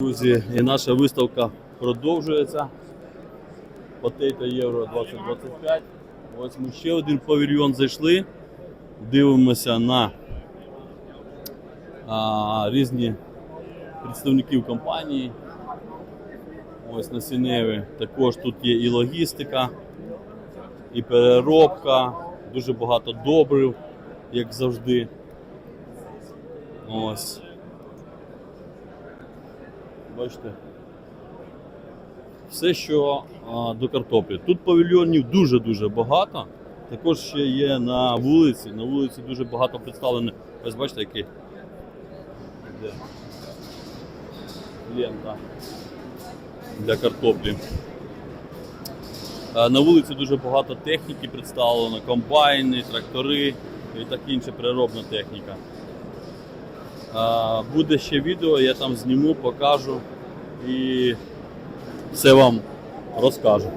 Друзі, і наша виставка продовжується. Потейто Євро 2025. Ось ми ще один павільйон зайшли. Дивимося на а, різні представників компанії. Ось на Сіневі також тут є і логістика, і переробка, дуже багато добрив, як завжди. Ось. Бачите. Все, що а, до картоплі. Тут павільйонів дуже-дуже багато. Також ще є на вулиці. На вулиці дуже багато представлено. Ось бачите, який де? лента для картоплі. А, На вулиці дуже багато техніки представлено, комбайни, трактори і так інша переробна техніка. Буде ще відео, я там зніму, покажу і все вам розкажу.